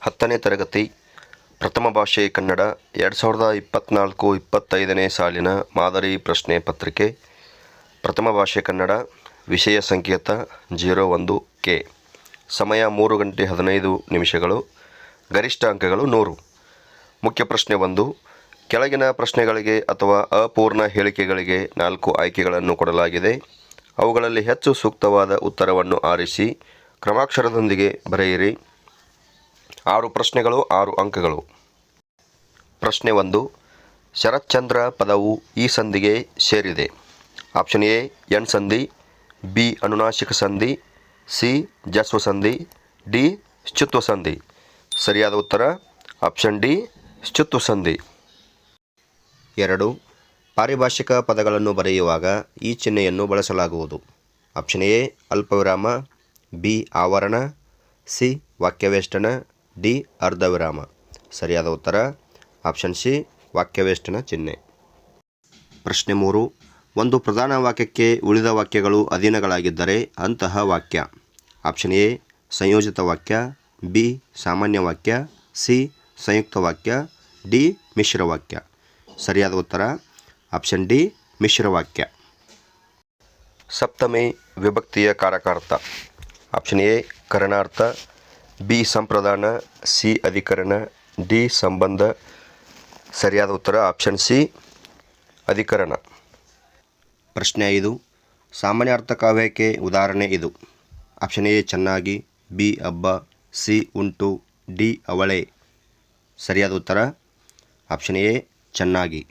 ಹತ್ತನೇ ತರಗತಿ, ಪ್ರಥಮ ಭಾಷೆ ಕನ್ನಡ, ಎರಡು ಸಾವಿರದ ಇಪ್ಪತ್ತ್ನಾಲ್ಕು ಇಪ್ಪತ್ತೈದನೇ ಸಾಲಿನ ಮಾದರಿ ಪ್ರಶ್ನೆ ಪತ್ರಿಕೆ, ಪ್ರಥಮ ಭಾಷೆ ಕನ್ನಡ, ವಿಷಯ ಸಂಕೇತ ಜೀರೋ ಒಂದು ಕೆ. ಸಮಯ ಮೂರು ಗಂಟೆ ಹದಿನೈದು ನಿಮಿಷಗಳು, ಗರಿಷ್ಠ ಅಂಕಗಳು ನೂರು. ಮುಖ್ಯ ಪ್ರಶ್ನೆ ಒಂದು, ಕೆಳಗಿನ ಪ್ರಶ್ನೆಗಳಿಗೆ ಅಥವಾ ಅಪೂರ್ಣ ಹೇಳಿಕೆಗಳಿಗೆ ನಾಲ್ಕು ಆಯ್ಕೆಗಳನ್ನು ಕೊಡಲಾಗಿದೆ. ಅವುಗಳಲ್ಲಿ ಹೆಚ್ಚು ಸೂಕ್ತವಾದ ಉತ್ತರವನ್ನು ಆರಿಸಿ, ಕ್ರಮಾಕ್ಷರದೊಂದಿಗೆ ಬರೆಯಿರಿ. ಆರು ಪ್ರಶ್ನೆಗಳು, ಆರು ಅಂಕಗಳು. ಪ್ರಶ್ನೆ ಒಂದು, ಶರತ್ಚಂದ್ರ ಪದವು ಈ ಸಂಧಿಗೆ ಸೇರಿದೆ. ಆಪ್ಷನ್ ಎ ಎಣ್ ಸಂಧಿ, ಬಿ ಅನುನಾಶಿಕ ಸಂಧಿ, ಸಿ, ಜಸ್ವ ಸಂಧಿ, ಡಿ ಶ್ಚುತ್ವ ಸಂಧಿ. ಸರಿಯಾದ ಉತ್ತರ, ಆಪ್ಷನ್ ಡಿ ಶ್ಚುತ್ವ ಸಂಧಿ. ಎರಡು, ಪಾರಿಭಾಷಿಕ ಪದಗಳನ್ನು ಬರೆಯುವಾಗ ಈ ಚಿಹ್ನೆಯನ್ನು ಬಳಸಲಾಗುವುದು. ಆಪ್ಷನ್ ಎ, ಅಲ್ಪವಿರಾಮ, ಬಿ, ಆವರಣ, ಸಿ, ವಾಕ್ಯವೇಷ್ಟನ ಡಿ ಅರ್ಧ ವಿರಾಮ ಸರಿಯಾದ ಉತ್ತರ? ಆಪ್ಷನ್ ಸಿ, ವಾಕ್ಯವೇಷ್ಟನ ಚಿಹ್ನೆ. ಪ್ರಶ್ನೆ ಮೂರು. ಒಂದು ಪ್ರಧಾನ ವಾಕ್ಯಕ್ಕೆ ಉಳಿದ ವಾಕ್ಯಗಳು ಅಧೀನಗಳಾಗಿದ್ದರೆ ಅಂತಹ ವಾಕ್ಯ. ಆಪ್ಷನ್ ಎ, ಸಂಯೋಜಿತ ವಾಕ್ಯ. ಬಿ, ಸಾಮಾನ್ಯ ವಾಕ್ಯ. ಸಿ, ಸಂಯುಕ್ತ ವಾಕ್ಯ. ಡಿ, ಮಿಶ್ರ ವಾಕ್ಯ. ಸರಿಯಾದ ಉತ್ತರ? ಆಪ್ಷನ್ ಡಿ, ಮಿಶ್ರ ವಾಕ್ಯ. ಸಪ್ತಮಿ ವಿಭಕ್ತಿಯ ಕಾರಕಾರ್ಥ. ಆಪ್ಷನ್ ಎ, ಕರಣಾರ್ಥ. ಬಿ ಸಂಪ್ರದಾನ, ಸಿ ಅಧಿಕರಣ, ಡಿ ಸಂಬಂಧ. ಸರಿಯಾದ ಉತ್ತರ ಆಪ್ಷನ್ ಸಿ, ಅಧಿಕರಣ. ಪ್ರಶ್ನೆ ಐದು. ಸಾಮಾನ್ಯಾರ್ಥ ಕಾವ್ಯಕ್ಕೆ ಉದಾಹರಣೆ ಇದು. ಆಪ್ಷನ್ ಎ, ಚೆನ್ನಾಗಿ. ಬಿ ಹಬ್ಬ ಸಿ, ಉಂಟು. ಡಿ, ಅವಳೆ. ಸರಿಯಾದ ಉತ್ತರ ಆಪ್ಷನ್ ಎ, ಚೆನ್ನಾಗಿ.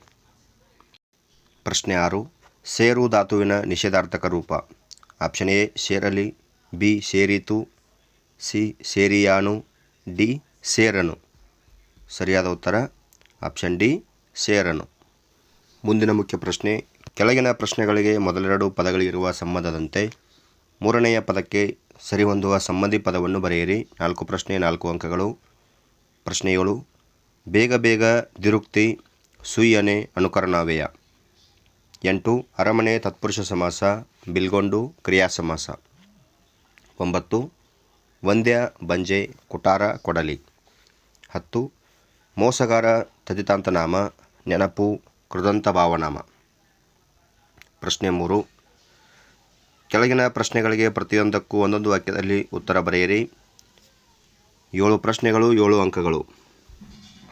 ಪ್ರಶ್ನೆ ಆರು. ಸೇರು ಧಾತುವಿನ ನಿಷೇಧಾರ್ಥಕ ರೂಪ. ಆಪ್ಷನ್ ಎ, ಸೇರಲಿ. ಬಿ, ಸೇರಿತು. ಸಿ ಸೇರಿಯಾನು, ಡಿ ಸೇರನು. ಸರಿಯಾದ ಉತ್ತರ, ಆಪ್ಷನ್ ಡಿ ಸೇರನು. ಮುಂದಿನ ಮುಖ್ಯ ಪ್ರಶ್ನೆ, ಕೆಳಗಿನ ಪ್ರಶ್ನೆಗಳಿಗೆ ಮೊದಲೆರಡು ಪದಗಳಿರುವ ಸಂಬಂಧದಂತೆ ಮೂರನೆಯ ಪದಕ್ಕೆ ಸರಿಹೊಂದುವ ಸಂಬಂಧಿ ಪದವನ್ನು ಬರೆಯಿರಿ. ನಾಲ್ಕು ಪ್ರಶ್ನೆ, ನಾಲ್ಕು ಅಂಕಗಳು. ಪ್ರಶ್ನೆಗಳು ಬೇಗ ಬೇಗ ದಿರುಕ್ತಿ ಸುಯ್ಯನೆ, ಅನುಕರಣಾವ್ಯಯ. ಎಂಟು, ಅರಮನೆ ತತ್ಪುರುಷ ಸಮಾಸ, ಬಿಲ್ಗೊಂಡು ಕ್ರಿಯಾ ಸಮಾಸ ಒಂಬತ್ತು ವಂದ್ಯ, ಬಂಜೆ, ಕುಟಾರ, ಕೊಡಲಿ. ಹತ್ತು, ಮೋಸಗಾರ, ತದಿತಾಂತನಾಮ, ನೆನಪು ಕೃದಂತ ಭಾವನಾಮ ಪ್ರಶ್ನೆ ಮೂರು. ಕೆಳಗಿನ ಪ್ರಶ್ನೆಗಳಿಗೆ ಪ್ರತಿಯೊಂದಕ್ಕೂ ಒಂದೊಂದು ವಾಕ್ಯದಲ್ಲಿ ಉತ್ತರ ಬರೆಯಿರಿ. ಏಳು ಪ್ರಶ್ನೆಗಳು, ಏಳು ಅಂಕಗಳು.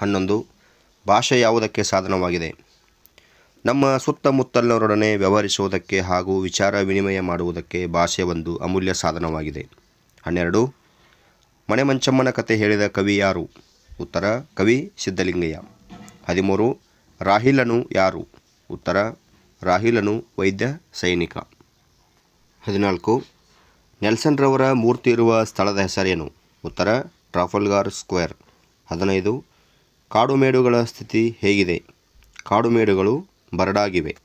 ಹನ್ನೊಂದು. ಭಾಷೆ ಯಾವುದಕ್ಕೆ ಸಾಧನವಾಗಿದೆ? ನಮ್ಮ ಸುತ್ತಮುತ್ತಲಿನವರೊಡನೆ ವ್ಯವಹರಿಸುವುದಕ್ಕೆ ಹಾಗೂ ವಿಚಾರ ವಿನಿಮಯ ಮಾಡುವುದಕ್ಕೆ ಭಾಷೆ ಒಂದು ಅಮೂಲ್ಯ ಸಾಧನವಾಗಿದೆ. ಹನ್ನೆರಡು. ಮನೆ ಮಂಚಮ್ಮನ ಕತೆ ಹೇಳಿದ ಕವಿ ಯಾರು? ಉತ್ತರ, ಕವಿ ಸಿದ್ಧಲಿಂಗಯ್ಯ. ಹದಿಮೂರು, ರಾಹಿಲನು ಯಾರು? ಉತ್ತರ, ರಾಹಿಲನು ವೈದ್ಯ, ಸೈನಿಕ. ಹದಿನಾಲ್ಕು, ನೆಲ್ಸನ್ ರವರ ಮೂರ್ತಿ ಇರುವ ಸ್ಥಳದ ಹೆಸರೇನು? ಉತ್ತರ, ಟ್ರಾಫಲ್ಗಾರ್ ಸ್ಕ್ವೇರ್. ಹದಿನೈದು, ಕಾಡುಮೇಡುಗಳ ಸ್ಥಿತಿ ಹೇಗಿದೆ? ಕಾಡುಮೇಡುಗಳು ಬರಡಾಗಿವೆ.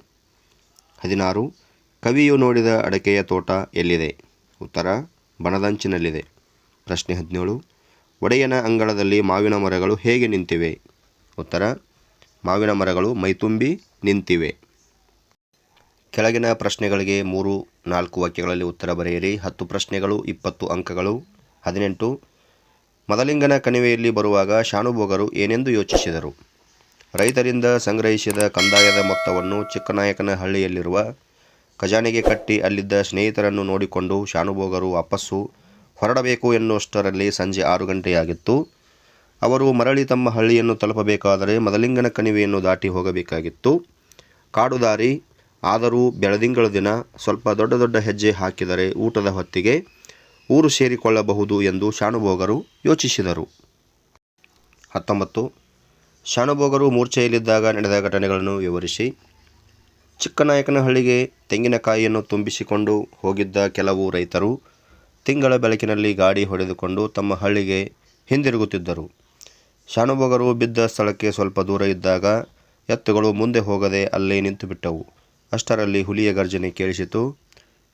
ಹದಿನಾರು, ಕವಿಯು ನೋಡಿದ ಅಡಕೆಯ ತೋಟ ಎಲ್ಲಿದೆ? ಉತ್ತರ, ಬನದಂಚಿನಲ್ಲಿದೆ. ಪ್ರಶ್ನೆ ಹದಿನೇಳು, ಒಡೆಯನ ಅಂಗಳದಲ್ಲಿ ಮಾವಿನ ಮರಗಳು ಹೇಗೆ ನಿಂತಿವೆ? ಉತ್ತರ, ಮಾವಿನ ಮರಗಳು ಮೈತುಂಬಿ ನಿಂತಿವೆ. ಕೆಳಗಿನ ಪ್ರಶ್ನೆಗಳಿಗೆ ಮೂರು, ನಾಲ್ಕು ವಾಕ್ಯಗಳಲ್ಲಿ ಉತ್ತರ ಬರೆಯಿರಿ. ಹತ್ತು ಪ್ರಶ್ನೆಗಳು, ಇಪ್ಪತ್ತು ಅಂಕಗಳು. ಹದಿನೆಂಟು, ಮದಲಿಂಗನ ಕಣಿವೆಯಲ್ಲಿ ಬರುವಾಗ ಶಾನುಭೋಗರು ಏನೆಂದು ಯೋಚಿಸಿದರು? ರೈತರಿಂದ ಸಂಗ್ರಹಿಸಿದ ಕಂದಾಯದ ಮೊತ್ತವನ್ನು ಚಿಕ್ಕನಾಯಕನ ಹಳ್ಳಿಯಲ್ಲಿರುವ ಖಜಾನೆಗೆ ಕಟ್ಟಿ ಅಲ್ಲಿದ್ದ ಸ್ನೇಹಿತರನ್ನು ನೋಡಿಕೊಂಡು ಶಾನುಭೋಗರು ವಾಪಸ್ಸು ಹೊರಡಬೇಕು ಎನ್ನುವಷ್ಟರಲ್ಲಿ ಸಂಜೆ ಆರು ಗಂಟೆಯಾಗಿತ್ತು. ಅವರು ಮರಳಿ ತಮ್ಮ ಹಳ್ಳಿಯನ್ನು ತಲುಪಬೇಕಾದರೆ ಮದಲಿಂಗನ ಕಣಿವೆಯನ್ನು ದಾಟಿ ಹೋಗಬೇಕಾಗಿತ್ತು. ಕಾಡುದಾರಿ, ಆದರೂ ಬೆಳದಿಂಗಳ ದಿನ ಸ್ವಲ್ಪ ದೊಡ್ಡ ದೊಡ್ಡ ಹೆಜ್ಜೆ ಹಾಕಿದರೆ ಊಟದ ಹೊತ್ತಿಗೆ ಊರು ಸೇರಿಕೊಳ್ಳಬಹುದು ಎಂದು ಶಾಣುಭೋಗರು ಯೋಚಿಸಿದರು. ಹತ್ತೊಂಬತ್ತು. ಶಾಣುಭೋಗರು ಮೂರ್ಛೆಯಲ್ಲಿದ್ದಾಗ ನಡೆದ ಘಟನೆಗಳನ್ನು ವಿವರಿಸಿ. ಚಿಕ್ಕನಾಯಕನಹಳ್ಳಿಗೆ ತೆಂಗಿನಕಾಯಿಯನ್ನು ತುಂಬಿಸಿಕೊಂಡು ಹೋಗಿದ್ದ ಕೆಲವು ರೈತರು ತಿಂಗಳ ಬೆಳಕಿನಲ್ಲಿ ಗಾಡಿ ಹೊಡೆದುಕೊಂಡು ತಮ್ಮ ಹಳ್ಳಿಗೆ ಹಿಂದಿರುಗುತ್ತಿದ್ದರು. ಶಾನುಭೋಗರು ಬಿದ್ದ ಸ್ಥಳಕ್ಕೆ ಸ್ವಲ್ಪ ದೂರ ಇದ್ದಾಗ ಎತ್ತುಗಳು ಮುಂದೆ ಹೋಗದೆ ಅಲ್ಲೇ ನಿಂತುಬಿಟ್ಟವು. ಅಷ್ಟರಲ್ಲಿ ಹುಲಿಯ ಗರ್ಜನೆ ಕೇಳಿಸಿತು.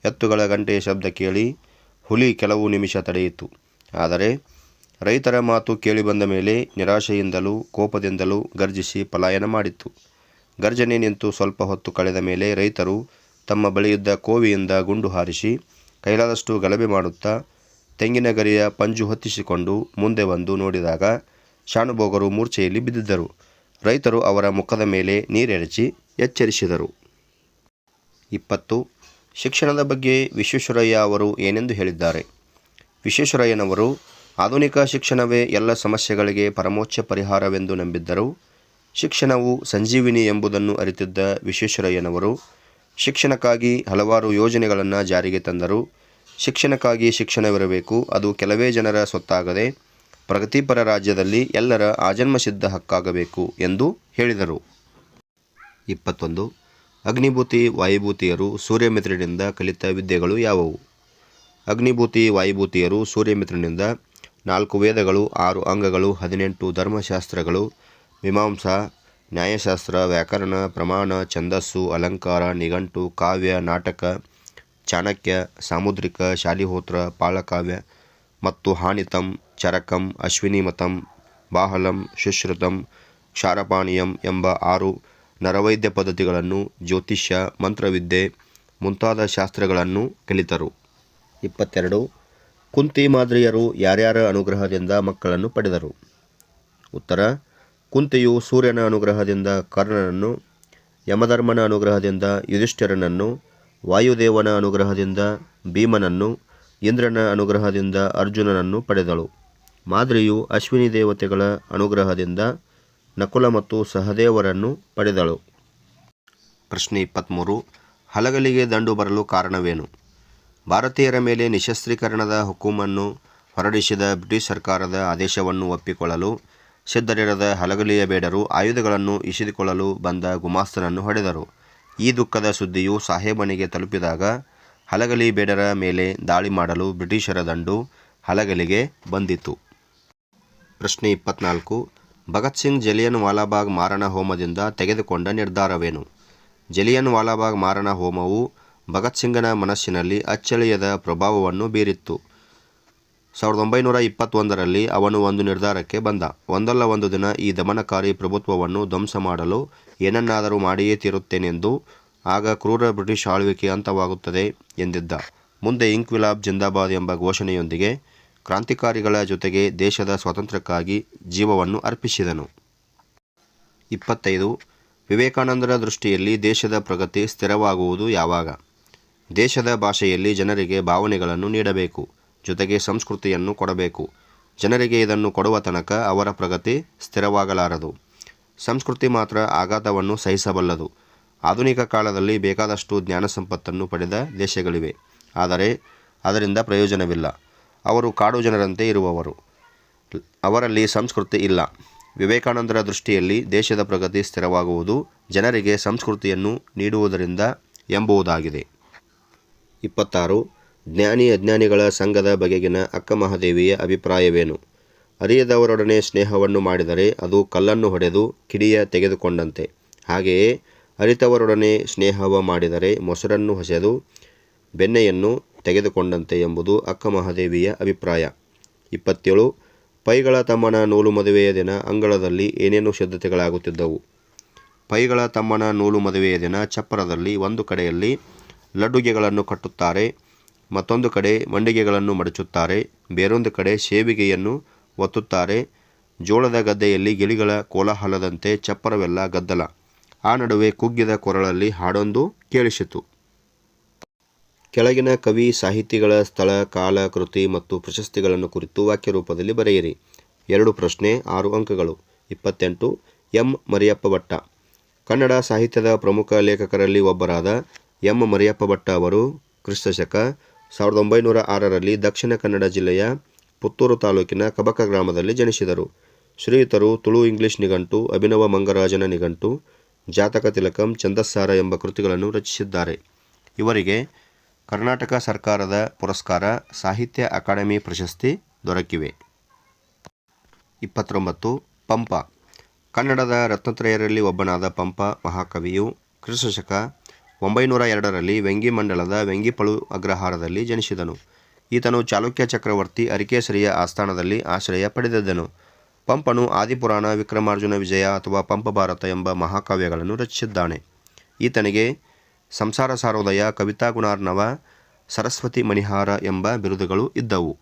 ಎತ್ತುಗಳ ಗಂಟೆಯ ಶಬ್ದ ಕೇಳಿ ಹುಲಿ ಕೆಲವು ನಿಮಿಷ ತಡೆಯಿತು. ಆದರೆ ರೈತರ ಮಾತು ಕೇಳಿಬಂದ ಮೇಲೆ ನಿರಾಶೆಯಿಂದಲೂ ಕೋಪದಿಂದಲೂ ಗರ್ಜಿಸಿ ಪಲಾಯನ ಮಾಡಿತ್ತು. ಗರ್ಜನೆ ನಿಂತು ಸ್ವಲ್ಪ ಹೊತ್ತು ಕಳೆದ ಮೇಲೆ ರೈತರು ತಮ್ಮ ಬಳಿಯಿದ್ದ ಕೋವಿಯಿಂದ ಗುಂಡು ಹಾರಿಸಿ ಕೈಲಾದಷ್ಟು ಗಲಭೆ ಮಾಡುತ್ತಾ ತೆಂಗಿನ ಗರಿಯ ಪಂಜು ಹೊತ್ತಿಸಿಕೊಂಡು ಮುಂದೆ ಬಂದು ನೋಡಿದಾಗ ಶಾನುಭೋಗರು ಮೂರ್ಛೆಯಲ್ಲಿ ಬಿದ್ದಿದ್ದರು. ರೈತರು ಅವರ ಮುಖದ ಮೇಲೆ ನೀರೆರಚಿ ಎಚ್ಚರಿಸಿದರು. ಇಪ್ಪತ್ತು. ಶಿಕ್ಷಣದ ಬಗ್ಗೆ ವಿಶ್ವೇಶ್ವರಯ್ಯ ಅವರು ಏನೆಂದು ಹೇಳಿದ್ದಾರೆ? ವಿಶ್ವೇಶ್ವರಯ್ಯನವರು, ಆಧುನಿಕ ಶಿಕ್ಷಣವೇ ಎಲ್ಲ ಸಮಸ್ಯೆಗಳಿಗೆ ಪರಮೋಚ್ಚ ಪರಿಹಾರವೆಂದು ನಂಬಿದ್ದರು. ಶಿಕ್ಷಣವು ಸಂಜೀವಿನಿ ಎಂಬುದನ್ನು ಅರಿತಿದ್ದ ವಿಶ್ವೇಶ್ವರಯ್ಯನವರು ಶಿಕ್ಷಣಕ್ಕಾಗಿ ಹಲವಾರು ಯೋಜನೆಗಳನ್ನು ಜಾರಿಗೆ ತಂದರು. ಶಿಕ್ಷಣಕ್ಕಾಗಿ ಶಿಕ್ಷಣವಿರಬೇಕು ಅದು ಕೆಲವೇ ಜನರ ಸ್ವತ್ತಾಗದೆ ಪ್ರಗತಿಪರ ರಾಜ್ಯದಲ್ಲಿ ಎಲ್ಲರ ಆಜನ್ಮಸಿದ್ಧ ಹಕ್ಕಾಗಬೇಕು ಎಂದು ಹೇಳಿದರು. ಇಪ್ಪತ್ತೊಂದು. ಅಗ್ನಿಭೂತಿ ವಾಯುಭೂತಿಯರು ಸೂರ್ಯಮಿತ್ರನಿಂದ ಕಲಿತ ವಿದ್ಯೆಗಳು ಯಾವುವು? ಅಗ್ನಿಭೂತಿ ವಾಯುಭೂತಿಯರು ಸೂರ್ಯಮಿತ್ರನಿಂದ ನಾಲ್ಕು ವೇದಗಳು, ಆರು ಅಂಗಗಳು, ಹದಿನೆಂಟು ಧರ್ಮಶಾಸ್ತ್ರಗಳು, ಮೀಮಾಂಸಾ ನ್ಯಾಯಶಾಸ್ತ್ರ, ವ್ಯಾಕರಣ, ಪ್ರಮಾಣ, ಛಂದಸ್ಸು, ಅಲಂಕಾರ, ನಿಘಂಟು, ಕಾವ್ಯ, ನಾಟಕ, ಚಾಣಕ್ಯ, ಸಾಮುದ್ರಿಕ, ಶಾಲಿಹೋತ್ರ, ಪಾಳಕಾವ್ಯ, ಮತ್ತು ಹಾನಿತಂ, ಚರಕಂ, ಅಶ್ವಿನಿಮತಂ, ಬಾಹಲಂ ಸುಶ್ರುತಂ ಕ್ಷಾರಪಾನೀಯಂ ಎಂಬ ಆರು ನರವೈದ್ಯ ಪದ್ಧತಿಗಳನ್ನು ಜ್ಯೋತಿಷ್ಯ, ಮಂತ್ರವಿದ್ಯೆ ಮುಂತಾದ ಶಾಸ್ತ್ರಗಳನ್ನು ಕಲಿತರು. ಇಪ್ಪತ್ತೆರಡು, ಕುಂತಿ ಮಾದರಿಯರು ಯಾರ್ಯಾರ ಅನುಗ್ರಹದಿಂದ ಮಕ್ಕಳನ್ನು ಪಡೆದರು? ಉತ್ತರ ಕುಂತಿಯು ಸೂರ್ಯನ ಅನುಗ್ರಹದಿಂದ ಕರ್ಣನನ್ನು, ಯಮಧರ್ಮನ ಅನುಗ್ರಹದಿಂದ ಯುಧಿಷ್ಠಿರನನ್ನು, ವಾಯುದೇವನ ಅನುಗ್ರಹದಿಂದ ಭೀಮನನ್ನು, ಇಂದ್ರನ ಅನುಗ್ರಹದಿಂದ ಅರ್ಜುನನನ್ನು ಪಡೆದಳು. ಮಾದ್ರಿಯು ಅಶ್ವಿನಿ ದೇವತೆಗಳ ಅನುಗ್ರಹದಿಂದ ನಕುಲ ಮತ್ತು ಸಹದೇವರನ್ನು ಪಡೆದಳು. ಪ್ರಶ್ನೆ ಇಪ್ಪತ್ತ್ಮೂರು ಹಲಗಲಿಗೆ ದಂಡು ಬರಲು ಕಾರಣವೇನು? ಭಾರತೀಯರ ಮೇಲೆ ನಿಶಸ್ತ್ರೀಕರಣದ ಹುಕುಮನ್ನು ಹೊರಡಿಸಿದ ಬ್ರಿಟಿಷ್ ಸರ್ಕಾರದ ಆದೇಶವನ್ನು ಒಪ್ಪಿಕೊಳ್ಳಲು ಸಿದ್ಧರಿರದ ಹಲಗಲಿಯ ಬೇಡರು ಆಯುಧಗಳನ್ನು ಇಸಿದುಕೊಳ್ಳಲು ಬಂದ ಗುಮಾಸ್ತನನ್ನು ಹೊಡೆದರು. ಈ ದುಃಖದ ಸುದ್ದಿಯು ಸಾಹೇಬನಿಗೆ ತಲುಪಿದಾಗ, ಹಲಗಲಿ ಬೇಡರ ಮೇಲೆ ದಾಳಿ ಮಾಡಲು ಬ್ರಿಟಿಷರ ದಂಡು ಹಲಗಲಿಗೆ ಬಂದಿತು ಪ್ರಶ್ನೆ ಇಪ್ಪತ್ನಾಲ್ಕು. ಭಗತ್ ಸಿಂಗ್ ಜಲಿಯನ್ ವಾಲಾಬಾಗ್ ಮಾರಣ ಹೋಮದಿಂದ ತೆಗೆದುಕೊಂಡ ನಿರ್ಧಾರವೇನು? ಜಲಿಯನ್ ವಾಲಾಬಾಗ್ ಮಾರಣ ಹೋಮವು ಭಗತ್ ಸಿಂಗನ ಮನಸ್ಸಿನಲ್ಲಿ ಅಚ್ಚಳಿಯದ ಪ್ರಭಾವವನ್ನು ಬೀರಿತ್ತು. ಸಾವಿರದ ಒಂಬೈನೂರ ಇಪ್ಪತ್ತೊಂದರಲ್ಲಿ ಅವನು ಒಂದು ನಿರ್ಧಾರಕ್ಕೆ ಬಂದ. ಒಂದಲ್ಲ ಒಂದು ದಿನ ಈ ದಮನಕಾರಿ ಪ್ರಭುತ್ವವನ್ನು ಧ್ವಂಸ ಮಾಡಲು ಏನನ್ನಾದರೂ ಮಾಡಿಯೇ ತೀರುತ್ತೇನೆಂದು ಆಗ ಕ್ರೂರ ಬ್ರಿಟಿಷ್ ಆಳ್ವಿಕೆ ಅಂತವಾಗುತ್ತದೆ ಎಂದಿದ್ದ. ಮುಂದೆ ಇಂಕ್ವಿಲಾಬ್ ಜಿಂದಾಬಾದ್ ಎಂಬ ಘೋಷಣೆಯೊಂದಿಗೆ ಕ್ರಾಂತಿಕಾರಿಗಳ ಜೊತೆಗೆ ದೇಶದ ಸ್ವಾತಂತ್ರ್ಯಕ್ಕಾಗಿ ಜೀವವನ್ನು ಅರ್ಪಿಸಿದನು. ಇಪ್ಪತ್ತೈದು. ವಿವೇಕಾನಂದರ ದೃಷ್ಟಿಯಲ್ಲಿ ದೇಶದ ಪ್ರಗತಿ ಸ್ಥಿರವಾಗುವುದು ಯಾವಾಗ? ದೇಶದ ಭಾಷೆಯಲ್ಲಿ ಜನರಿಗೆ ಭಾವನೆಗಳನ್ನು ನೀಡಬೇಕು. ಜೊತೆಗೆ ಸಂಸ್ಕೃತಿಯನ್ನು ಕೊಡಬೇಕು. ಜನರಿಗೆ ಇದನ್ನು ಕೊಡುವ ತನಕ ಅವರ ಪ್ರಗತಿ ಸ್ಥಿರವಾಗಲಾರದು. ಸಂಸ್ಕೃತಿ ಮಾತ್ರ ಆಘಾತವನ್ನು ಸಹಿಸಬಲ್ಲದು. ಆಧುನಿಕ ಕಾಲದಲ್ಲಿ ಬೇಕಾದಷ್ಟು ಜ್ಞಾನ ಸಂಪತ್ತನ್ನು ಪಡೆದ ದೇಶಗಳಿವೆ. ಆದರೆ ಅದರಿಂದ ಪ್ರಯೋಜನವಿಲ್ಲ. ಅವರು ಕಾಡು ಜನರಂತೆ ಇರುವವರು. ಅವರಲ್ಲಿ ಸಂಸ್ಕೃತಿ ಇಲ್ಲ. ವಿವೇಕಾನಂದರ ದೃಷ್ಟಿಯಲ್ಲಿ ದೇಶದ ಪ್ರಗತಿ ಸ್ಥಿರವಾಗುವುದು ಜನರಿಗೆ ಸಂಸ್ಕೃತಿಯನ್ನು ನೀಡುವುದರಿಂದ ಎಂಬುದಾಗಿದೆ. ಇಪ್ಪತ್ತಾರು. ಜ್ಞಾನಿ ಅಜ್ಞಾನಿಗಳ ಸಂಘದ ಬಗೆಗಿನ ಅಕ್ಕ ಮಹಾದೇವಿಯ ಅಭಿಪ್ರಾಯವೇನು? ಅರಿಯದವರೊಡನೆ ಸ್ನೇಹವನ್ನು ಮಾಡಿದರೆ ಅದು ಕಲ್ಲನ್ನು ಹೊಡೆದು ಕಿಡಿಯ ತೆಗೆದುಕೊಂಡಂತೆ. ಹಾಗೆಯೇ ಅರಿತವರೊಡನೆ ಸ್ನೇಹವ ಮಾಡಿದರೆ ಮೊಸರನ್ನು ಹೊಸೆದು ಬೆಣ್ಣೆಯನ್ನು ತೆಗೆದುಕೊಂಡಂತೆ ಎಂಬುದು ಅಕ್ಕ ಮಹಾದೇವಿಯ ಅಭಿಪ್ರಾಯ. ಇಪ್ಪತ್ತೇಳು, ಪೈಗಳ ತಮ್ಮನ ನೂಲು ಮದುವೆಯ ದಿನ ಅಂಗಳದಲ್ಲಿ ಏನೇನು ಸಿದ್ಧತೆಗಳಾಗುತ್ತಿದ್ದವು ಪೈಗಳ ತಮ್ಮನ ನೂಲು ಮದುವೆಯ ದಿನ ಚಪ್ಪರದಲ್ಲಿ ಒಂದು ಕಡೆಯಲ್ಲಿ ಲಡ್ಡುಗೆಗಳನ್ನು ಕಟ್ಟುತ್ತಾರೆ ಮತ್ತೊಂದು ಕಡೆ ಮಂಡಿಗೆಗಳನ್ನು ಮಡಚುತ್ತಾರೆ, ಬೇರೊಂದು ಕಡೆ ಸೇವಿಗೆಯನ್ನು ಒತ್ತುತ್ತಾರೆ. ಜೋಳದ ಗದ್ದೆಯಲ್ಲಿ ಗಿಳಿಗಳ ಕೋಲಾಹಲದಂತೆ ಚಪ್ಪರವೆಲ್ಲ ಗದ್ದಲ. ಆ ನಡುವೆ ಕುಗ್ಗಿದ ಕೊರಳಲ್ಲಿ ಹಾಡೊಂದು ಕೇಳಿಸಿತು. ಕೆಳಗಿನ ಕವಿ ಸಾಹಿತಿಗಳ ಸ್ಥಳ, ಕಾಲ, ಕೃತಿ ಮತ್ತು ಪ್ರಶಸ್ತಿಗಳನ್ನು ಕುರಿತು ವಾಕ್ಯ ರೂಪದಲ್ಲಿ ಬರೆಯಿರಿ. ಎರಡು ಪ್ರಶ್ನೆ, ಆರು ಅಂಕಗಳು. ಇಪ್ಪತ್ತೆಂಟು, ಎಂ. ಮರಿಯಪ್ಪ ಭಟ್ಟ. ಕನ್ನಡ ಸಾಹಿತ್ಯದ ಪ್ರಮುಖ ಲೇಖಕರಲ್ಲಿ ಒಬ್ಬರಾದ ಎಂ. ಮರಿಯಪ್ಪ ಭಟ್ಟ ಅವರು, ಕ್ರಿಸ್ತಶಕ ಸಾವಿರದ ಒಂಬೈನೂರ ಆರರಲ್ಲಿ ದಕ್ಷಿಣ ಕನ್ನಡ ಜಿಲ್ಲೆಯ ಪುತ್ತೂರು ತಾಲೂಕಿನ ಕಬಕ ಗ್ರಾಮದಲ್ಲಿ ಜನಿಸಿದರು. ಶ್ರೀಯುತರು ತುಳು ಇಂಗ್ಲಿಷ್ ನಿಘಂಟು, ಅಭಿನವ ಮಂಗರಾಜನ ನಿಘಂಟು, ಜಾತಕ ತಿಲಕಂ ಚಂದಸ್ಸಾರ ಎಂಬ ಕೃತಿಗಳನ್ನು ರಚಿಸಿದ್ದಾರೆ. ಇವರಿಗೆ ಕರ್ನಾಟಕ ಸರ್ಕಾರದ ಪುರಸ್ಕಾರ, ಸಾಹಿತ್ಯ ಅಕಾಡೆಮಿ ಪ್ರಶಸ್ತಿ ದೊರಕಿವೆ. ಇಪ್ಪತ್ತೊಂಬತ್ತು, ಪಂಪ. ಕನ್ನಡದ ರತ್ನತ್ರಯರಲ್ಲಿ ಒಬ್ಬನಾದ ಪಂಪ ಮಹಾಕವಿಯು ಕ್ರಿಸ್ತಶಕ ಒಂಬೈನೂರ ಎರಡರಲ್ಲಿ ವೆಂಗಿಮಂಡಲದ ವೆಂಗಿಪಳು ಅಗ್ರಹಾರದಲ್ಲಿ ಜನಿಸಿದನು. ಈತನು ಚಾಲುಕ್ಯ ಚಕ್ರವರ್ತಿ ಅರಿಕೇಸರಿಯ ಆಸ್ಥಾನದಲ್ಲಿ ಆಶ್ರಯ ಪಡೆದಿದ್ದನು. ಪಂಪನು ಆದಿಪುರಾಣ ವಿಕ್ರಮಾರ್ಜುನ ವಿಜಯ ಅಥವಾ ಪಂಪ ಭಾರತ ಎಂಬ ಮಹಾಕಾವ್ಯಗಳನ್ನು ರಚಿಸಿದ್ದಾನೆ. ಈತನಿಗೆ ಸಂಸಾರ ಸಾರೋದಯ ಕವಿತಾ ಗುಣಾರ್ಣವ ಸರಸ್ವತಿ ಮಣಿಹಾರ ಎಂಬ ಬಿರುದುಗಳು ಇದ್ದವು.